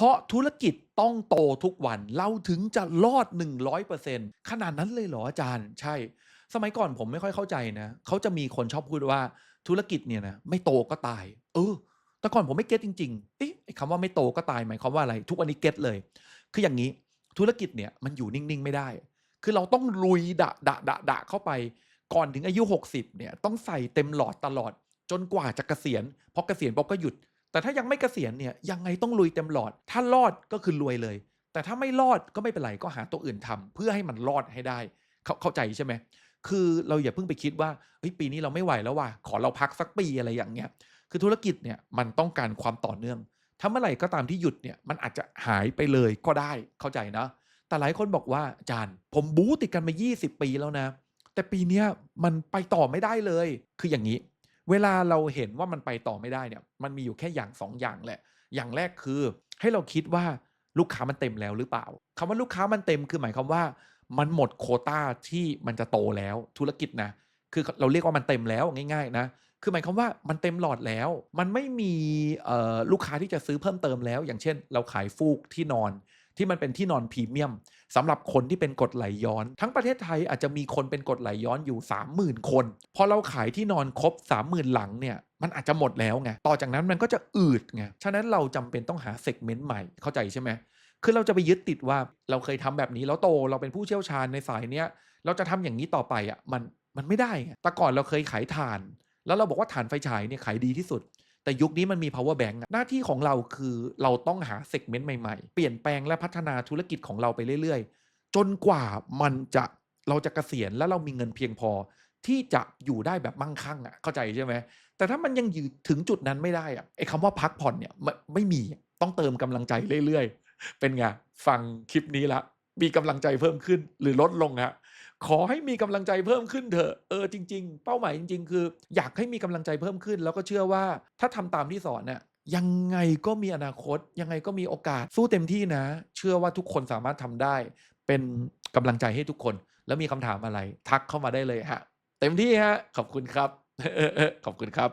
เพราะธุรกิจต้องโตทุกวันเราถึงจะรอด 100%ขนาดนั้นเลยเหรออาจารย์ ใช่ สมัยก่อนผมไม่ค่อยเข้าใจนะเขาจะมีคนชอบพูดว่าธุรกิจเนี่ยนะไม่โตก็ตาย เออ แต่ก่อนผมไม่เก็ตจริงๆเอ๊ะไอ้คำว่าไม่โตก็ตายหมายความว่าอะไร ทุกวันนี้เก็ตเลย คืออย่างนี้ธุรกิจเนี่ยมันอยู่นิ่งๆไม่ได้ คือเราต้องลุยดะดะดะดะเข้าไป ก่อนถึงอายุ 60เนี่ยต้องใส่เต็มหลอดตลอดจนกว่าจะเกษียณพอเกษียณปุ๊บก็หยุด แต่ถ้ายังไม่เกษียณเนี่ยยังไงต้องลุยเต็มหลอด ถ้ารอดก็คือรวยเลย แต่ถ้าไม่รอดก็ไม่เป็นไรก็หาตัวอื่นทำเพื่อให้มันรอดให้ได้ เข้าเข้าใจใช่ไหมคือเราอย่าเพิ่งไปคิดว่าเฮ้ยปีนี้เราไม่ไหวแล้วว่ะขอเราพักสักปีอะไรอย่างเงี้ยคือธุรกิจเนี่ยมันต้องการความต่อเนื่อง ถ้าเมื่อไหร่ก็ตามที่หยุดเนี่ยมันอาจจะหายไปเลยก็ได้เข้าใจนะ แต่หลายคนบอกว่าอาจารย์ ผมบู๊ติดกันมา 20 ปีแล้วนะ แต่ปีเนี้ยมันไปต่อไม่ได้เลย คืออย่างนี้ เวลาเราเห็นว่ามันไปต่อไม่ได้เนี่ย มันมีอยู่แค่อย่างสองอย่างแหละ อย่างแรกคือให้เราคิดว่าลูกค้ามันเต็มแล้วหรือเปล่าคำว่าลูกค้ามันเต็มคือหมายความว่า มันหมดโคต้าที่มันจะโตแล้วธุรกิจนะคือเราเรียกว่ามันเต็มแล้วง่าย ๆ นะ คือหมายความว่ามันเต็มหลอดแล้ว มันไม่มีลูกค้าที่จะซื้อเพิ่มเติมแล้ว อย่างเช่น เราขายฟูกที่นอน ที่มันเป็นที่นอนพรีเมียมสำหรับคนที่เป็นกดไหลย้อน ทั้งประเทศไทยอาจจะมีคนเป็นกดไหลย้อนอยู่ 30,000 คนพอเราขายที่นอนครบ 30,000 หลังเนี่ยมันอาจจะหมดแล้วไงต่อจากนั้นมันก็จะอืดไงฉะนั้นเราจำเป็นต้องหาเซกเมนต์ใหม่เข้าใจใช่ไหมคือเราจะไปยึดติดว่าเราเคยทำแบบนี้แล้วโตเราเป็นผู้เชี่ยวชาญในสายเนี้ยเราจะทำอย่างนี้ต่อไปอะมันมันไม่ได้ไงแต่ก่อนเราเคยขายถ่าน แล้วเราบอกว่าถ่านไฟฉายเนี่ยขายดีที่สุด แต่ยุคนี้มันมี power bank หน้าที่ของเราคือเราต้องหาเซกเมนต์ใหม่ๆ เปลี่ยนแปลงและพัฒนาธุรกิจของเราไปเรื่อยๆ จนกว่ามันจะเราจะเกษียณแล้วเรามีเงินเพียงพอที่จะอยู่ได้แบบมั่งคั่งอะเข้าใจใช่ไหมแต่ถ้ามันยังอยู่ถึงจุดนั้นไม่ได้อะไอ้คำว่าพักผ่อนเนี่ยไม่ไม่มีต้องเติมกำลังใจเรื่อยๆ เป็นไง ฟังคลิปนี้ละมีกำลังใจเพิ่มขึ้นหรือลดลงฮะ ขอให้มีกำลังใจเพิ่มขึ้นเถอะเออจริง ๆ เป้าหมายจริง ๆ คือ อยากให้มีกำลังใจเพิ่มขึ้น แล้วก็เชื่อว่าถ้าทำตามที่สอนเนี่ยยังไงก็มีอนาคต ยังไงก็มีโอกาสสู้เต็มที่นะ เชื่อว่าทุกคนสามารถทำได้ เป็นกำลังใจให้ทุกคน แล้วมีคำถามอะไร ทักเข้ามาได้เลยฮะ เต็มที่ฮะ ขอบคุณครับ ขอบคุณครับ